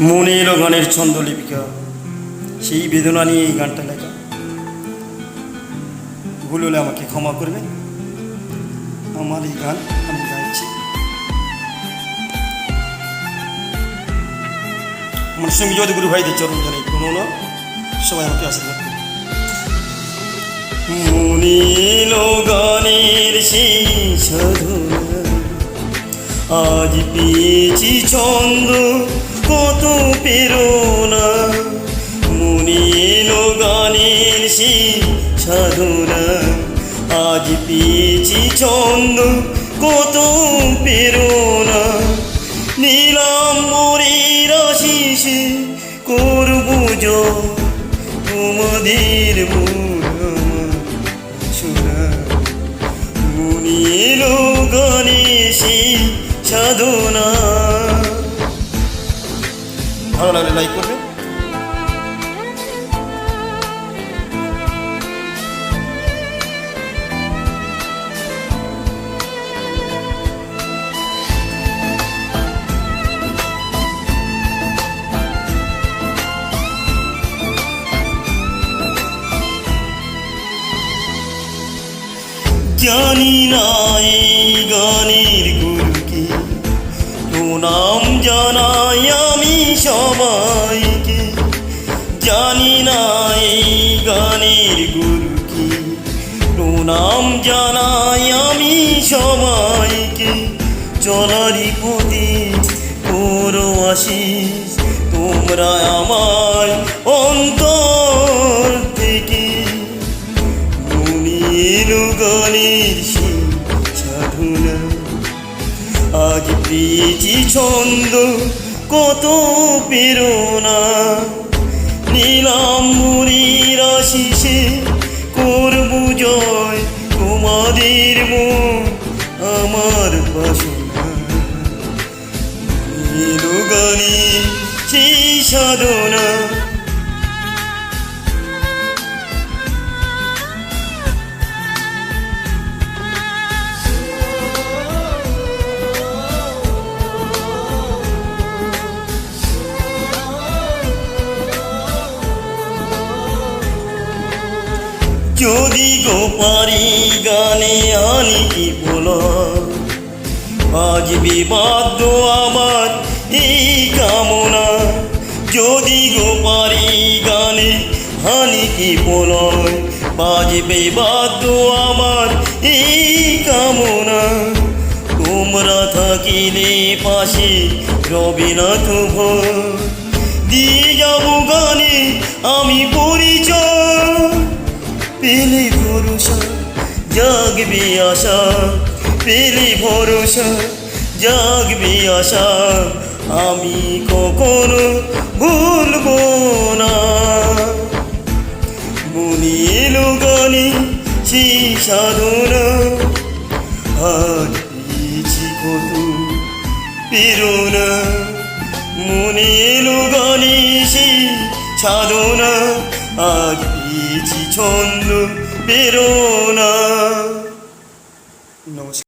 মনে এলো গানের ছন্দলিপিকা। সেই বেদনা নিয়ে এই গানটা লেখা। ভুল হলে আমাকে ক্ষমা করবেন আমার এই গান আমি গাইছি। আমার সঙ্গী যদি গুরু ভাইদের চরণ জানাই কোনো সবাই আমাকে আশীর্বাদ করবে গানের সেই সাধনা আজ পেয়েছি ছন্দ কত প্রেরণা। মনে এলো গানের সেই সাধনা। আজ পেয়েছি ছন্দ কত প্রেরণা। নীলাম মরের আশিসে করব তোমাদের শোনা। মনে এলো গানে সেই সাধনা ভালো লাগলে লাইক করবে। জানি না এই গানের গুরুকে প্রণাম জানাই আমি সবাইকে। জানি না এই গানের গুরুকে প্রণাম জানাই আমি সবাইকে। চলারি পথে করো আশিস, তোমরা আমার অন্তর থেকে। মনির সেই সাধনা আজ পেয়েছি ছন্দ, কত প্রেরণা। নীলাম মুড়ির আশিসে করব জয়, তোমাদের মন আমার বাসনা। গানে সেই সাধনা। যদি গো পারি গানে আনি কি বলো? আজ বিবাদ আমার এই কামনা। যদি গো পারি গানে হানি কি বলয় বাজবে বাদ্য আমার এই কামনা। তোমরা থাকিলে পাশে রবে না তো দিয়ে যাব গানে আমি পরিচয় পেলে ভরসা, জাগবে আশা, পেলে ভরসা, জাগবে আশা, আমি কখনো ভুলবো না। মনে এলো গানে সেই সাধনা পেয়েছি কত প্রেরণা। মনে এলো গানে সেই সাধনা আজ পেয়েছি ছন্দ প্রেরণা নমস্কার